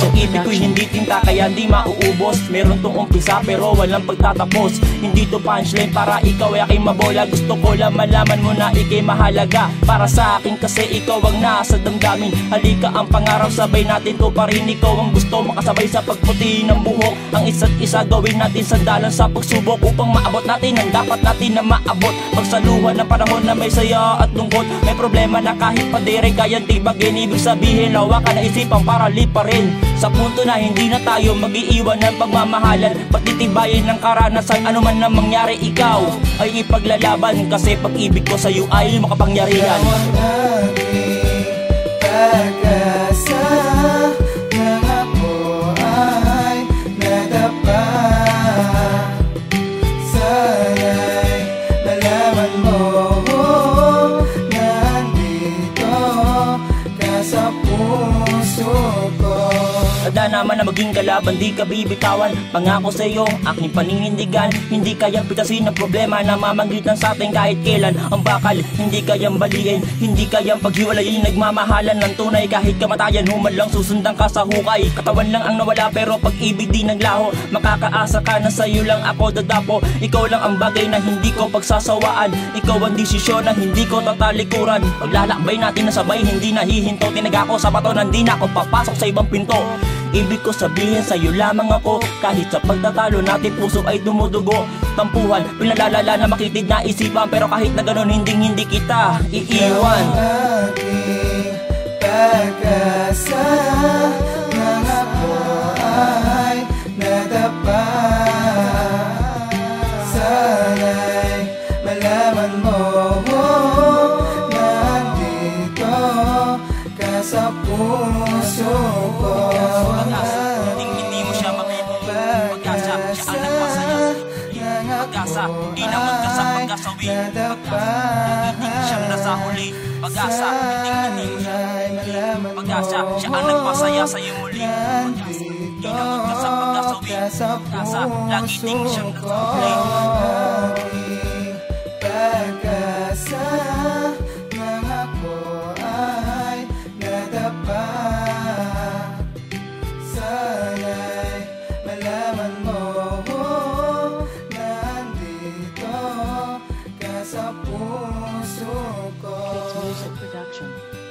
Ang ibig ko'y hindi tinta kaya di mauubos. Meron tong umpisa pero walang pagtatapos. Hindi to punchline para ikaw ay aking mabola. Gusto ko lang malaman mo na ikay mahalaga. Para sa akin kasi ikaw ang nasa damdamin. Halika ang pangarap sabay natin to pa rin. Ikaw ang gusto makasabay sa pagputi ng buhok. Ang isa't isa gawin natin sandalan sa pagsubok Upang maabot natin ang dapat natin na maabot. Pagsaluhan ng panahon na may saya at lungkot. May problema na kahit pa di rin kayang tibagin Ibig sabihin. Lawa ka na isipan para lipa rin Sa punto na hindi na tayo mag-iiwan ng pagmamahalan Patitibayin ng karanasan ano man na mangyari ikaw Ay ipaglalaban. Kasi pag-ibig ko sa'yo ay makapangyarihan. Pag-asa ng Tanda naman na maging kalaban, di ka bibitawan. Pangako sa iyo, aking paninindigan Hindi kayang pitasin ang problema na mamagitan sa atin kahit kailan. Ang bakal, hindi kayang baliin. Hindi kayang paghiwalayin. Nagmamahalan ng tunay kahit kamatayan. Human lang susundan ka sa hukay. Katawan lang ang nawala pero pag-ibig di naglaho. Makakaasa ka na sa'yo lang ako dadapo. Ikaw lang ang bagay na hindi ko pagsasawaan. Ikaw ang desisyon na hindi ko tatalikuran. Paglalakbay natin na sabay, hindi nahihinto. Tinaga ko sa bato, hindi na ako. Papasok sa ibang pinto Ibig ko sabihin sa'yo lamang ako. Kahit sa pagtatalo natin puso ay dumudugo. Tampuhan, pinalalala na makitid na isipan. Pero kahit na ganun hindi hindi kita iiwan. Aking pag-asa ng ako ay mo Nandito ka sa puso Pag-asa, di naman ka sa pagkasawi Pag-asa, hindi siyang nasa huli. Pag-asa, hindi siya Pag-asa, siya ang nagpasaya sa iyo muli. Pag-asa, di naman ka sa pagkasawi Pag-asa, lagi din siyang nasa huli Production.